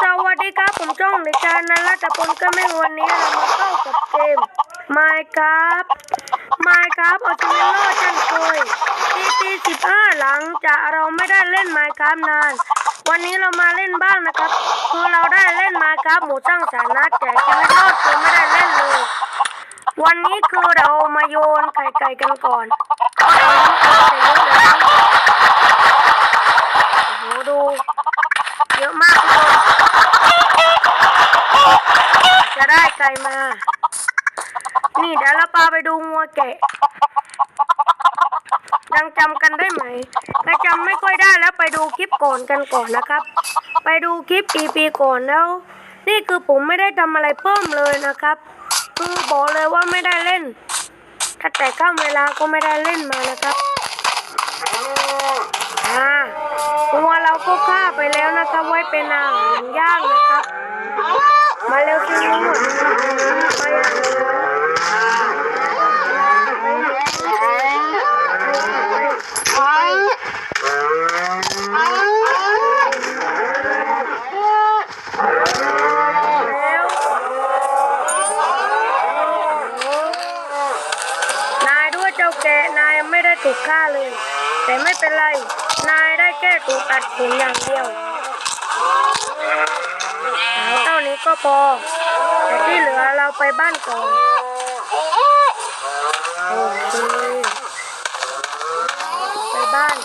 สวัสดีครับ ผมจ้องในชานันรัตพลก็ไม่วันนี้เรามาเข้ากับเกม Minecraft Minecraft เอาชีวิตรอดจันเคยที่ปี15หลังจากเราไม่ได้เล่น Minecraft นาน วันนี้เรามาเล่นบ้างนะครับ คือเราได้เล่น Minecraft หมูตั้งสารนัดแต่ชีวิตรอดคือไม่ได้เล่นเลย วันนี้คือเรามาโยนไข่ไก่กันก่อนโอ้โหดูเยอะมากเลย จะได้ไก่มา นี่เดี๋ยวเราพาไปดูงัวแกะยังจำกันได้ไหมถ้าจำไม่ค่อยได้แล้วไปดูคลิปก่อนกันก่อนนะครับ ไปดูคลิป EP ก่อนแล้ว นี่คือผมไม่ได้ทำอะไรเพิ่มเลยนะครับ คือบอกเลยว่าไม่ได้เล่นถ้าแต่ข้ามเวลาก็ไม่ได้เล่นมานะครับอ่าตัวเราก็ฆ่าไปแล้วนะครับ ไว้เป็นอาหารย่างนะครับ นายด้วยเจ้าแกะนายไม่ได้ถูกฆ่าเลย แต่ไม่เป็นไร นายได้แค่ถูกตัดขนอย่างเดียว เอาเท่านี้ก็พอ แต่ที่เหลือเราไป บ้านก่อนโอเคไปบ้าน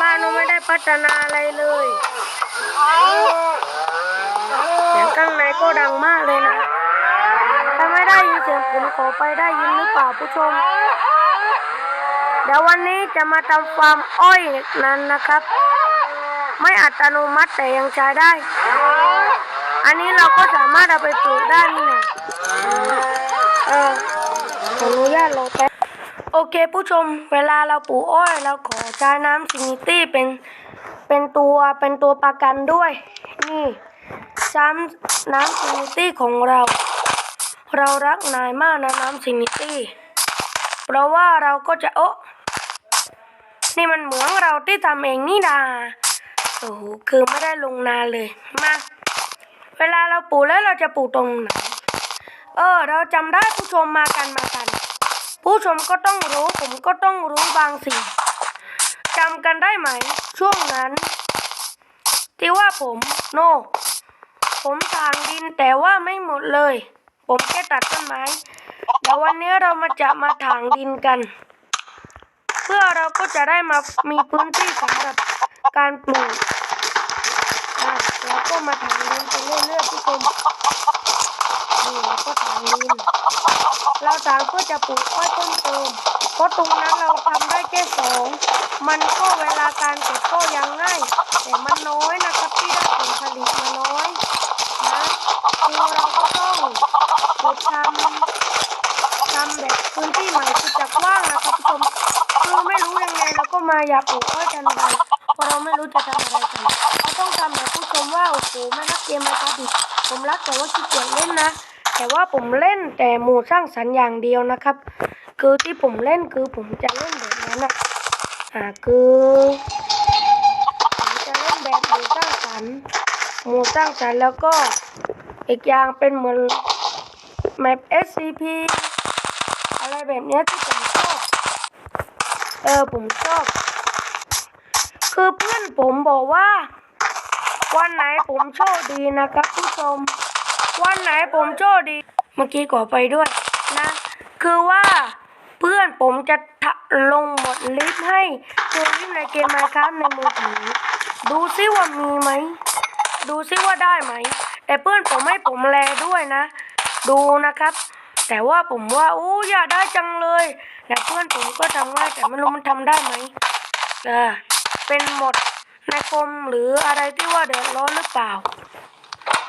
บ้านเราไม่ได้พัฒนาอะไรเลยเสียงข้างในก็ดังมากเลยนะถ้าไม่ได้ยินเสียงผมขอไปได้ยินหรือเปล่าผู้ชม เดี๋ยววันนี้จะมาทำฟาร์มอ้อยนั้นนะครับ ไม่อัตโนมัติแต่ยังใช้ได้ อันนี้เราก็สามารถเอาไปปลูกได้นี่นะเออขออนุญาตรอแป๊บโอเคผู้ชมเวลาเราปลูกอ้อยเราขอใช้น้ำซินิตี้เป็นเป็นตัวเป็นตัวประกันด้วย นี่ซ้ำน้ำซินิตี้ของเรา เรารักนายมากนะน้ำซินิตี้เพราะว่าเราก็จะโอะนี่มันเหมืองเราที่ทำเองนี่นาโอ้โหคือไม่ได้ลงนานเลยมา เวลาเราปลูกแล้วเราจะปลูกตรงไหน เออ เราจำได้ผู้ชมมากันมากัน ผู้ชมก็ต้องรู้ ผมก็ต้องรู้บางสิ่งจำกันได้ไหม ช่วงนั้น ที่ว่าผมโนผมทางดินแต่ว่าไม่หมดเลย ผมแค่ตัดต้นไม้เดี๋ยววันนี้เรามาจะมาถางดินกัน เพื่อเราก็จะได้มามีพื้นที่สำหรับการปลูก แล้วก็มาถางดินไปเรื่อยๆผู้ชมนี่แล้วก็ถางดินเราถางเพื่อจะปลูกอ้อยเพิ่มเติมเพราะตรงนั้นเราทำได้แค่สองมันก็เวลาการเก็บก็ยังง่ายแต่มันน้อยนะครับที่ได้ผลผลิตมาน้อยนะคือเราก็ต้องฝึกทำทำแบบพื้นที่ใหม่คือจะกว้างนะครับผู้ชมคือไม่รู้ยังไงเราก็มาอยากปลูกอ้อยกันไป เราไม่รู้จะทำอะไรกันเราต้องทำแบบผู้ชมว่าโอ้โหไม่รักเกมไหมครับดิผมรักแต่ว่าขี้เกียจเล่นนะ แต่ว่าผมเล่นแต่หมู่สร้างสรรค์อย่างเดียวนะครับ คือที่ผมเล่นคือผมจะเล่นแบบนั้นนะอ่าคือผมจะเล่นแบบหมู่สร้างสรรค์หมู่สร้างสรรค์แล้วก็อีกอย่างเป็นเหมือนแมป SCP อะไรแบบนี้ที่ผมชอบ เออผมชอบ คือเพื่อนผมบอกว่า วันไหนผมโชคดีนะครับผู้ชม วันไหนผมโชคดี เมื่อกี้ขอไปด้วยนะ คือว่าเพื่อนผมจะลงหมดลิสต์ให้คือลิสต์ในเกมไมครับในมือถือ ดูซิว่ามีไหม ดูซิว่าได้ไหม แต่เพื่อนผมให้ผมแลด้วยนะ ดูนะครับ แต่ว่าผมว่าอู้อยากได้จังเลยแต่เพื่อนผมก็ทำง่ายแต่ไม่รู้มันทำได้ไหมเออ เป็นหมดในคมหรืออะไรที่ว่าเดือดร้อนหรือเปล่า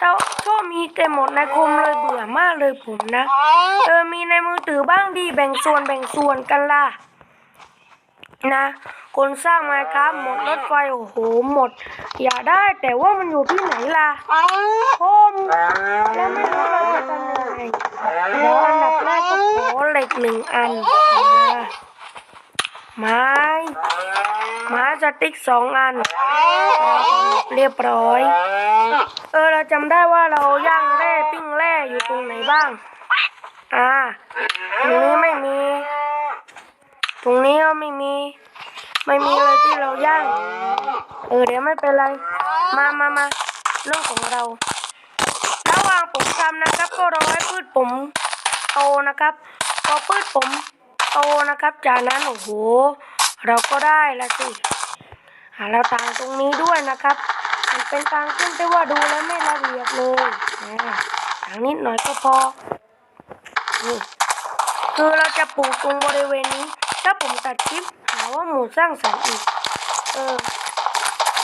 เราชอบมีแต่หมดในคมเลยเบื่อมากเลยผมนะ เออมีในมือถือบ้างดีแบ่งส่วนแบ่งส่วนกันล่ะ นะ คนสร้างมาครับหมดรถไฟโอ้โหหมด อย่าได้แต่ว่ามันอยู่ที่ไหนล่ะผมแล้วไม่รู้เราจะทำยังไงเดี๋ยวอันดับแรกก็ขอเหล็กหนึ่งอันมา ไม้หมาสติ๊กสองอัน เรียบร้อย เออเราจำได้ว่าเราย่างแร่ปิ้งแร่อยู่ตรงไหนบ้าง อ่า ตรงนี้ไม่มี ตรงนี้ก็ไม่มี ไม่มีเลยที่เราย่าง เออเดี๋ยวไม่เป็นไร มามามาเรื่องของเรา ระหว่างผมทำนะครับ ก็รอให้พืชผมโตนะครับ พอพืชผม โตนะครับ จากนั้นโอ้โห เราก็ได้ละสิอ่าเราต่างตรงนี้ด้วยนะครับ มันเป็นทางขึ้นที่ว่าดูแล้วไม่ละเอียดเลยอ่าทางนิดหน่อยก็พอนี่คือเราจะปลูกตรงบริเวณนี้ ถ้าผมตัดคลิปหาว่าหมูสร้างสรรค์อีก เออ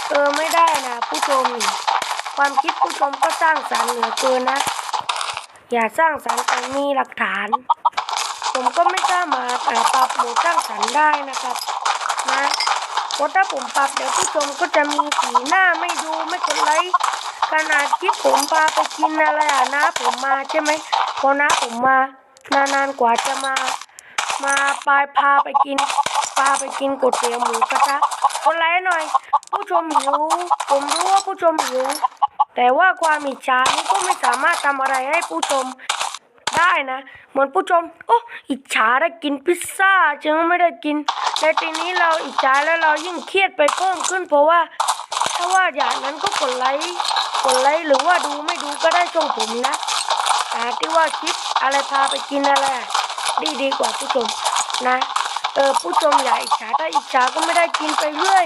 เออไม่ได้นะผู้ชม ความคิดผู้ชมก็สร้างสรรค์เหลือเกินนะ อย่าสร้างสรรค์แต่มีหลักฐาน ผมก็ไม่สามารถอ่าปรับหมูสร้างสรรค์ได้นะครับนะเพราะถ้าผมปรับเดี๋ยวผู้ชมก็จะมีสีหน้าไม่ดูไม่กดไลค์ขนาดคลิปผมพาไปกินอะไรอะนะผมมาใช่ไหมพอนะผมมานานๆกว่าจะมา มาปลายพาไปกินพาไปกินก๋วยเตี๋ยวหมูกระทะกดไลค์หน่อย ผู้ชมหิวผมรู้ว่าผู้ชมหิวแต่ว่าความอิจฉานี้ก็ไม่สามารถทำอะไรให้ผู้ชม ได้นะ เหมือนผู้ชม โอ้อิจฉาได้กินพิซซ่าจึงไม่ได้กินแต่ทีนี้เราอิจฉาแล้วเรายิ่งเครียดไปเพิ่มขึ้นเพราะว่า ถ้าว่าอย่างนั้นก็กดไลค์กดไลค์หรือว่าดูไม่ดูก็ได้ช่องผมนะอ่าที่ว่าคลิปอะไรพาไปกินอะไรดีดีกว่าผู้ชมนะเออผู้ชมอย่าอิจฉาถ้าอิจฉาก็ไม่ได้กินไปเรื่อย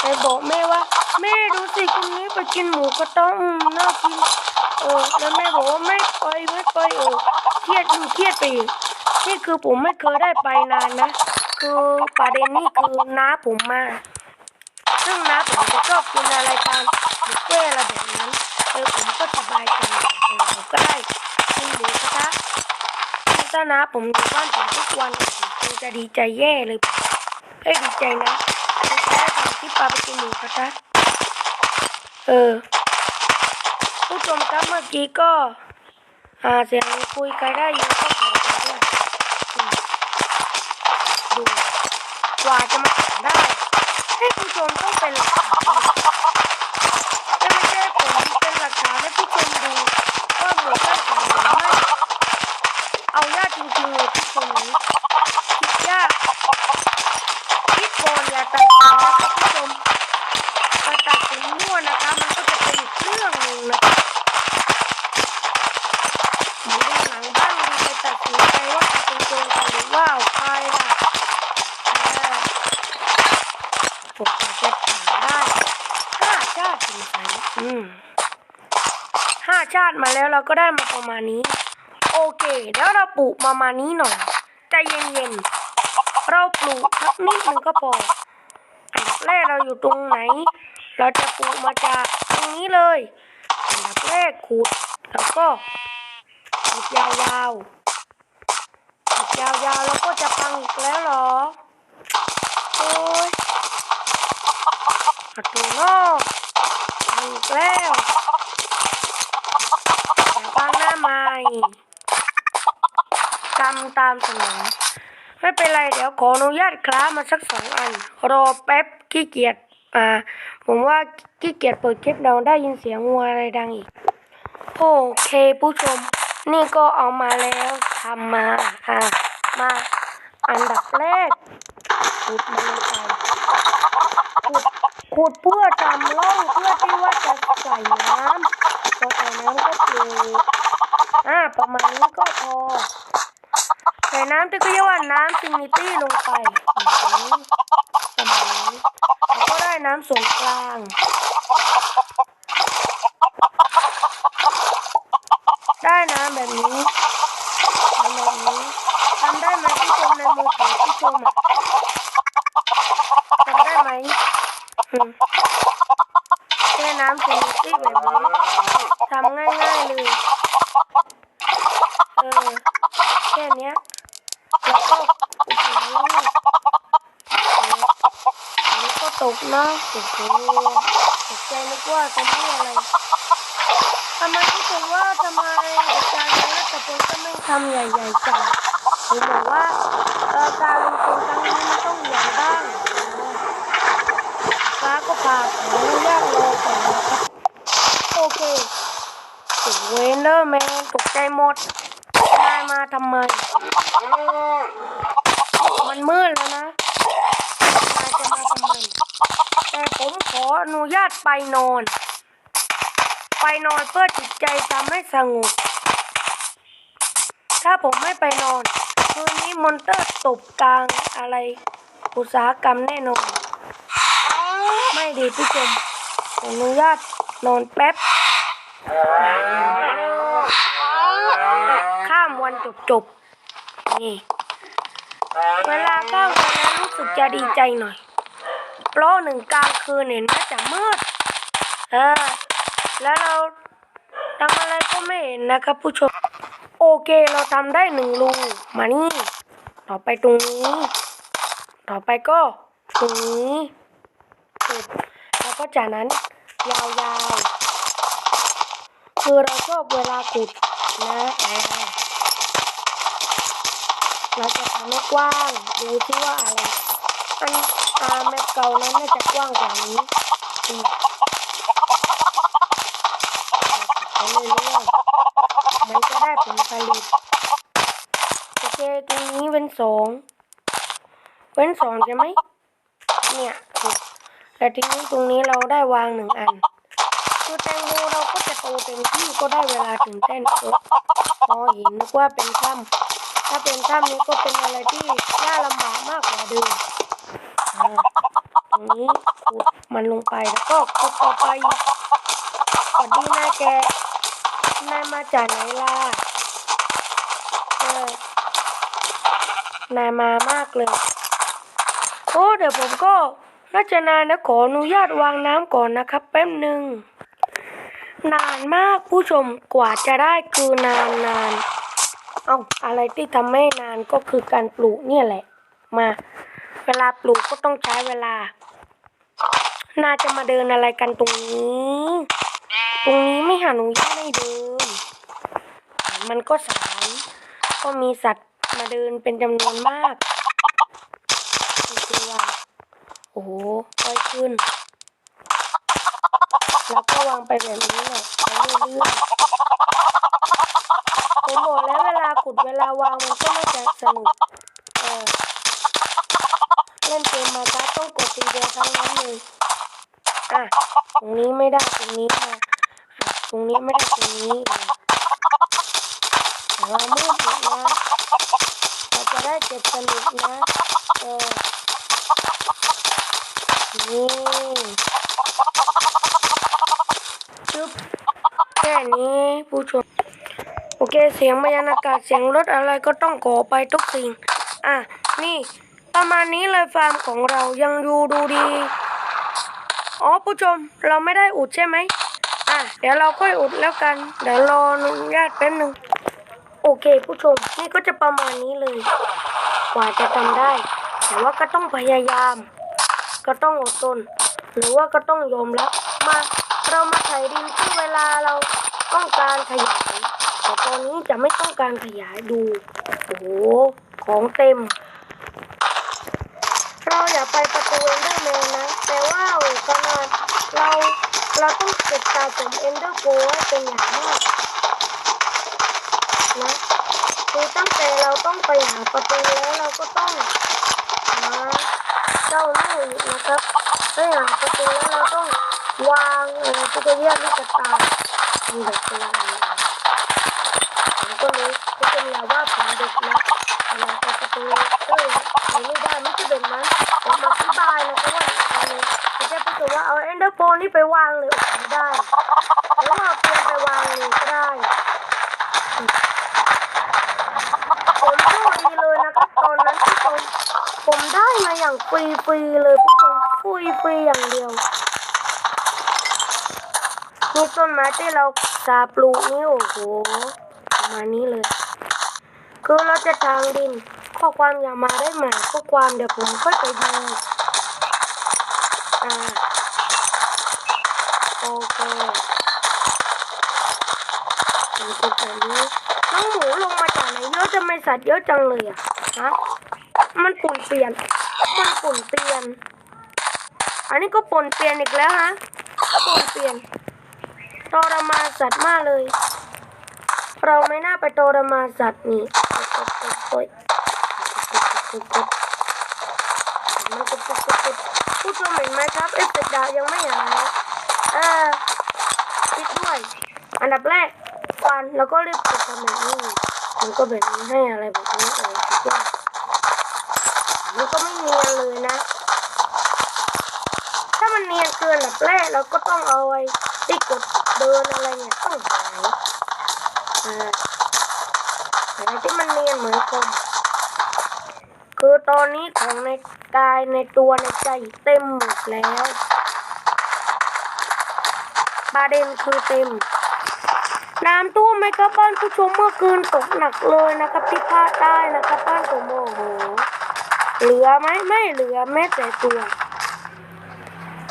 แต่บอกแม่ว่า แม่ดูสิคนนี้ไปกินหมูกระทะอืมน่ากิน เออแล้วแม่บอกว่าไม่ไปไม่ไปเออเครียดอยู่เครียดไปนี่คือผมไม่เคยได้ไปนานนะ คือประเด็นนี่คือน้าผมมาซึ่งน้าผมจะชอบกินอะไรตามบุฟเฟ่อะไรแบบนั้นเออผมก็สบายใจเออผมก็ได้กินหมูกระทะถ้าน้าผมอยู่บ้านผมทุกวันผมจะดีใจแย่เลยผมเอ้ดีใจนะดีใจได้ทำคลิปาไปกินหมูกระทะเออ ผู้ชมครับเมื่อกี้ก็อาเสียงคุยกันได้ยินก็ขอขอด้วยดูกว่าจะมาถามได้ ให้ผู้ชมต้องเป็นหลักฐานจะไม่ใช่ผมเป็นหลักฐานให้ผู้ชมดูว่าหมูตั้งใจหรือไม่เอายากจริงๆเลยผู้ชมนี้คิดยากคิดก่อนอย่าตัดสินนะครับผู้ชมถ้าตัดสินมั่วนะคะมันก็จะเป็นอีกเรื่องหนึ่งนะคะหมูดูหนังบ้างดูไปตัดสินใจว่าจะเป็นโจรกันหรือว่าเอาใครล่ะอ่า ผมจะถามได้ห้าชาติสงสัยอืม ห้าชาติมาแล้วเราก็ได้มาประมาณนี้ โอเค แล้วเราปลูกประมาณนี้หน่อยใจเย็นๆเราปลูกสักนิดนึงก็พออันดับแรกเราอยู่ตรงไหน เราจะปลูกมาจากตรงนี้เลยอันดับแรกขุดแล้วก็ขุดยาวๆขุดยาวๆแล้วก็จะพังอีกแล้วหรอโอ้ยประตูนอก อีกแล้วแต่บ้านหน้าใหม่ทำตามสนองไม่เป็นไร เดี๋ยวขออนุญาตคล้ามาสักสองอัน รอแป๊บขี้เกียจอ่า ผมว่าขี้เกียจเปิดคลิปเราได้ยินเสียงวัวอะไรดังอีก โอเคผู้ชม นี่ก็เอามาแล้วทำมาอ่ามาอันดับแรกขุดมันไป ขุดเพื่อทำร่องเพื่อที่ว่าจะใส่น้ำพอใส่น้ำก็ปลูอ่าประมาณนี้ก็พอ ใส่น้ำที่ก็เรียกว่าน้ำซินิตี้ลงไปแบบนี้ประมาณนี้แล้วก็ได้น้ำส่วนกลาง ได้น้ำแบบนี้ทำแบบนี้ทำได้ไหมที่ชมในมือถือที่ชมอะทำได้ไหมอืมแค่น้ำซินิตี้แบบนี้ทำง่ายๆเลย เออ แค่เนี้ย แล้วก็โอ้โหอันนี้ก็ตกเนาะ โอ้โหตกใจนึกว่าจะไม่อะไรทำไมที่ผมว่าทำไมอาจารย์นะแต่ผมก็ไม่ทำใหญ่ๆจังผมบอกว่าการลงทุนครั้งนี้มันต้องใหญ่บ้างฟ้าก็พาขออนุญาตรอก่อนนะครับโอเคโอ้เวนเดอร์แมนตกใจหมดนายมาทำไมมันมืดแล้วนะนายจะมาทำไม แต่ผมข ออนุญาตไปนอน ไปนอนเพื่อจิตใจทำให้สงบ ถ้าผมไม่ไปนอน คืนนี้มอนเตอร์ตบกลางอะไร อุตสาหกรรมแน่นอน ไม่ดีผู้ชมขออนุญาตนอนแป๊บ ข้ามวันจบจบนี่ เวลาข้ามวันนั้นรู้สึกจะดีใจหน่อย เพราะหนึ่งกลางคืนเห็นว่าจะมืดเออแล้วเราทำอะไรก็ไม่เห็นนะครับผู้ชม โอเคเราทำได้หนึ่งรูมานี่ต่อไปตรงนี้ ต่อไปก็ตรงนี้ปุ๊บแล้วก็จากนั้นยาวๆ คือเราชอบเวลาขุดนะอ่าเราจะทำให้กว้างดูที่ว่าอะไรอัน แมปเก่านั้นน่าจะกว้างกว่านี้อืมไปเรื่อยๆมันจะได้ผลผลิตโอเคตรงนี้เป็นสองเป็นสองใช่ไหมเนี่ยถูกแต่ทีนี้ตรงนี้เราได้วางหนึ่งอันคือแตงโมเราก็จะโตเต็มที่ก็ได้เวลาตื่นเต้นพอเห็นนึกว่าเป็นถ้ำถ้าเป็นถ้ำนี้ก็เป็นอะไรที่ยากลำบากมากกว่าเดิม นี้ขุดมันลงไปแล้วก็ขุดต่อไปสวัสดีนายแกนายมาจากไหนล่ะเออนายมามากเลยโอ้เดี๋ยวผมก็น่าจะนานนะขออนุญาตวางน้ำก่อนนะครับ แป๊บหนึ่งนานมากผู้ชมกว่าจะได้คือนานนานเอาอะไรที่ทำให้นานก็คือการปลูกเนี่ยแหละ มา เวลาปลูกก็ต้องใช้เวลา น่าจะมาเดินอะไรกันตรงนี้ ตรงนี้ไม่หาหนูย่าไม่เดิน มันก็สาย ก็มีสัตว์มาเดินเป็นจำนวนมากดูสิว่าโอ้โหค่อยขึ้น แล้วก็วางไปแบบนี้แหละไปเรื่อยๆผมบอกแล้วเวลาขุดเวลาวางมันก็ไม่จะสนุก เออ เล่นเกมมาจ้าต้องกดทีเดียวทั้งนั้นเลยอะตรงนี้ไม่ได้ตรงนี้มาอะตรงนี้ไม่ได้ตรงนี้เลยแต่ว่ามืดอีกนะเราจะได้เก็บสนุกนะเออนี่จึ๊บแค่นี้ผู้ชมโอเคเสียงบรรยากาศเสียงรถอะไรก็ต้องขอไปทุกสิ่ง อะ นี่ ประมาณนี้เลยฟาร์มของเรายังดูดูดี อ๋อผู้ชมเราไม่ได้อุดใช่ไหมอะเดี๋ยวเราค่อยอุดแล้วกัน เดี๋ยวรออนุญาตแป๊บหนึ่งโอเคผู้ชมนี่ก็จะประมาณนี้เลย กว่าจะทำได้ แต่ว่าก็ต้องพยายาม ก็ต้องอดทนหรือว่าก็ต้องยอมรับมา เรามาไถดินที่เวลาเราต้องการขยายแต่ตอนนี้จะไม่ต้องการขยายดูโอ้โหของเต็ม เราอย่าไปประตูเอนเดอร์แมนนะ แต่ว่าโอ้ขนาเราเราต้องเก็บสะสมเอนเดอร์โกไว้เป็นอย่างมากนะคือตั้งแต่เราต้องไปหาประตูแล้วเราก็ต้องหาเจ้าหนูกนะครับไปหาประตูแล้วเราต้องวางอะไรที่จะเรียกลูกตามีแบบป็นอะไรผมก็เลยก็เป็นแล้วว่าผมเด็กนะเวลาไปประตูก็เลยไม่ได้ไม่ใช่แบบนั้น นี่ไปวางเลยไม่ได้หรือว่าเอาเตียงไปวางเลยก็ได้ผมโชคดีเลยนะครับตอนนั้นที่ผมผมได้มาอย่างฟรีๆเลยผู้ชมฟรีฟรีๆอย่างเดียวนี่ต้นไม้ที่เราสาปลูกนี่โอ้โหประมาณนี้เลยคือเราจะทางดิน ข้อความอย่ามาได้ไหมข้อความเดี๋ยวผมค่อยไปดูอ่าโอเคเป็นแบบนี้น้องหมูลงมา จากไมสัตว์เยอะจังเลยอะฮะมันปุ่นเปลี่ยน มันปุ่นเปลี่ยน อันนี้ก็ปุ่นเปลี่ยนอีกแล้วฮะปุ่นเปลี่ยนทรมานสัตว์มากเลย เราไม่น่าไปทรมานสัตว์นี่โอ๊ยมันกดกดกดกดผู้ชมเห็นไหมครับ เอฟเฟกต์ดาวยังไม่หายเออติดด้วย อันดับแรกฟันแล้วก็รีบกดทำแบบนี้ มันก็แบบนี้ให้อะไรแบบนี้อะไรสุดยอดมันก็ไม่เนียนเลยนะ ถ้ามันเนียนเกินแบบแรกเราก็ต้องเอาไว้ที่กดเดินอะไรเนี่ยต้องหายอ่าอะไรที่มันเนียนเหมือนคมคือตอนนี้ของในกายในตัวในใจเต็มหมดแล้วประเด็นคือเต็ม น้ำท่วมไหมครับบ้านผู้ชมเมื่อคืนตกหนักเลยนะครับ ที่ภาคใต้นะครับบ้านผมโอ้โหเหลือไหมไม่เหลือแม้แต่ตัว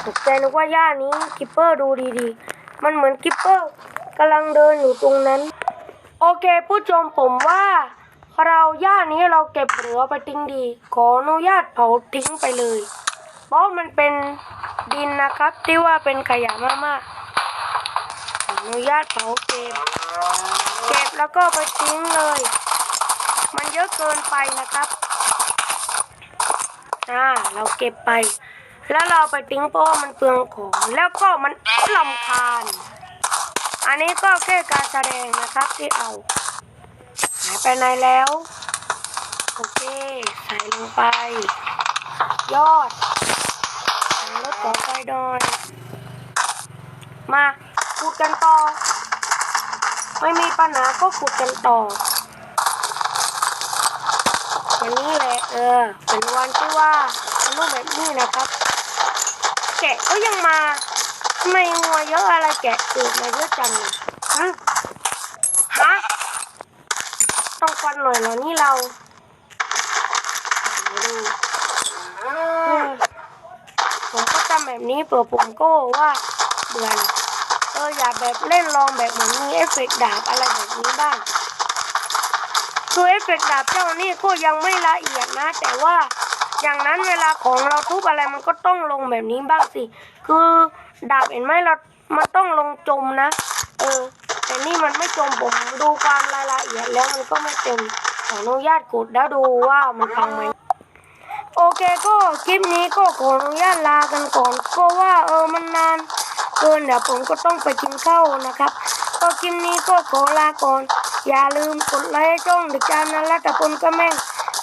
ตกใจนึกว่าย่านี้กิปเปอร์ดูดีๆ มันเหมือนกิปเปอร์กำลังเดินอยู่ตรงนั้น โอเคผู้ชมผมว่า เราย่านี้เราเก็บเหลือไปทิ้งดี ขออนุญาตเผาทิ้งไปเลย เพราะมันเป็นดินนะครับที่ว่าเป็นขยะมากๆ อนุญาตเผาเก็บเก็บแล้วก็ไปทิ้งเลย มันเยอะเกินไปนะครับอ่าเราเก็บไป แล้วเราไปทิ้งเพราะว่ามันเปลืองของแล้วก็มันลำคาญ อันนี้ก็แค่การแสดงนะครับที่เอา หายไปไหนแล้ว โอเค ใส่ลงไป ยอดรถต่อไปดอยมา ขุดกันต่อ ไม่มีปัญหาก็ขุดกันต่ออย่างนี้แหละเออเป็นวันที่ว่ารูปแบบนี้นะครับแกะก็ยังมาทำไมงัวเยอะอะไรแกะเกิดมาเยอะจังฮะฮะต้องฟันหน่อยเหรอนี่เราดูผมก็ทำแบบนี้เผื่อผมก็ว่าเบื่อ เอออยากแบบเล่นลองแบบเหมือนมีเอฟเฟกต์ดาบอะไรแบบนี้บ้างคือเอฟเฟกต์ดาบเจ้านี่ก็ยังไม่ละเอียดนะ แต่ว่าอย่างนั้นเวลาของเราทุบอะไรมันก็ต้องลงแบบนี้บ้างสิ คือดาบเห็นไหมเรา มันต้องลงจมนะ เออ แต่นี่มันไม่จมผมดูความรายละเอียดแล้วมันก็ไม่เต็มขออนุญาตกดแล้วดูว่ามันพังไหมโอเคก็คลิปนี้ก็ขออนุญาตลากันก่อนก็ว่าเออมันนาน เกินเดี๋ยวผมก็ต้องไปกินข้าวนะครับ ก็คลิปนี้ก็ขอลาก่อน อย่าลืมกดไลค์ให้ช่องเด็กจานนั้นและแต่คนก็แม่ง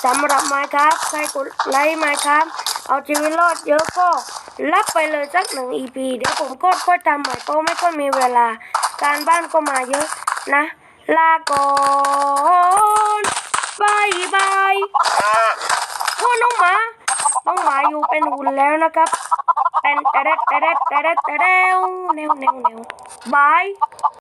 สำหรับไม้ครับใครกดไลค์ไม้ครับเอาชีวิตรอดเยอะก็รับไปเลยสักหนึ่ง EP เดี๋ยวผมก็ค่อยทำใหม่เพราะไม่ค่อยมีเวลา การบ้านก็มาเยอะนะ ลาก่อนบายบายโอ้น้องหมา น้องหมาอยู่เป็นหุ่นแล้วนะครับแต่แต่แต่แต่แต่แต่แนวแนวเร็วเร็วบาย